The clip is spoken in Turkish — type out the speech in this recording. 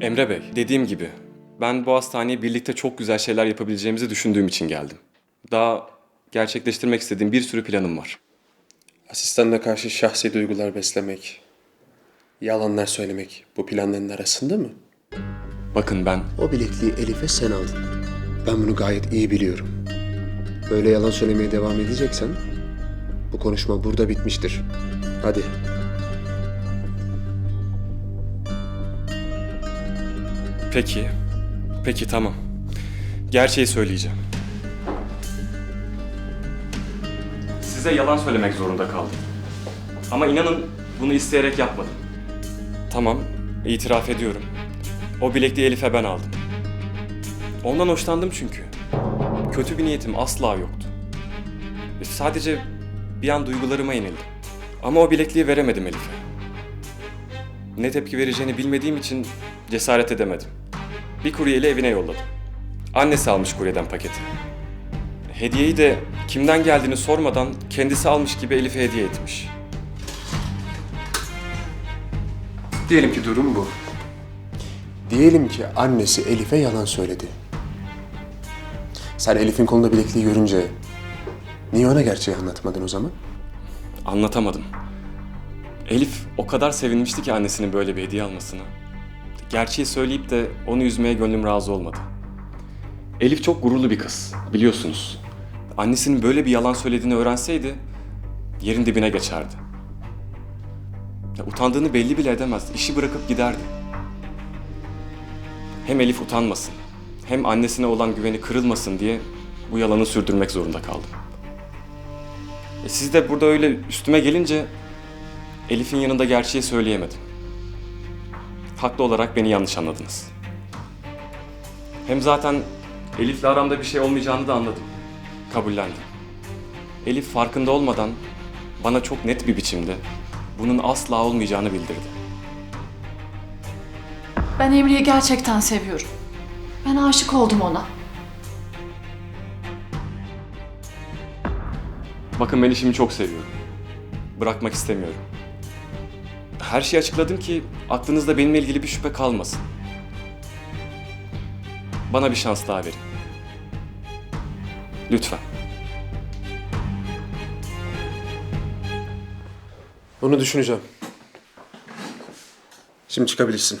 Emre Bey, dediğim gibi ben bu hastaneye birlikte çok güzel şeyler yapabileceğimizi düşündüğüm için geldim. Daha gerçekleştirmek istediğim bir sürü planım var. Asistanına karşı şahsi duygular beslemek, yalanlar söylemek bu planların arasında mı? Bakın ben O bilekliği Elif'e sen aldın. Ben bunu gayet iyi biliyorum. Böyle yalan söylemeye devam edeceksen bu konuşma burada bitmiştir. Hadi. Peki, peki tamam. Gerçeği söyleyeceğim. Size yalan söylemek zorunda kaldım. Ama inanın bunu isteyerek yapmadım. Tamam, itiraf ediyorum. O bilekliği Elif'e ben aldım. Ondan hoşlandım çünkü. Kötü bir niyetim asla yoktu. Sadece bir an duygularıma yenildim. Ama o bilekliği veremedim Elif'e. Ne tepki vereceğini bilmediğim için cesaret edemedim. Bir kuryeyle evine yolladım. Annesi almış kuryeden paketi. Hediyeyi de kimden geldiğini sormadan kendisi almış gibi Elif'e hediye etmiş. Diyelim ki durum bu. Diyelim ki annesi Elif'e yalan söyledi. Sen Elif'in kolunda bilekliği görünce niye ona gerçeği anlatmadın o zaman? Anlatamadım. Elif o kadar sevinmişti ki annesinin böyle bir hediye almasına. Gerçeği söyleyip de onu üzmeye gönlüm razı olmadı. Elif çok gururlu bir kız, biliyorsunuz. Annesinin böyle bir yalan söylediğini öğrenseydi yerin dibine geçerdi. Ya, utandığını belli bile edemezdi. İşi bırakıp giderdi. Hem Elif utanmasın, hem annesine olan güveni kırılmasın diye bu yalanı sürdürmek zorunda kaldım. E siz de burada öyle üstüme gelince Elif'in yanında gerçeği söyleyemedim. Haklı olarak beni yanlış anladınız. Hem zaten Elif'le aramda bir şey olmayacağını da anladım. Kabullendim. Elif farkında olmadan bana çok net bir biçimde bunun asla olmayacağını bildirdi. Ben Emre'yi gerçekten seviyorum. Ben aşık oldum ona. Bakın ben işimi çok seviyorum. Bırakmak istemiyorum. Her şeyi açıkladım ki aklınızda benimle ilgili bir şüphe kalmasın. Bana bir şans daha verin. Lütfen. Onu düşüneceğim. Şimdi çıkabilirsin.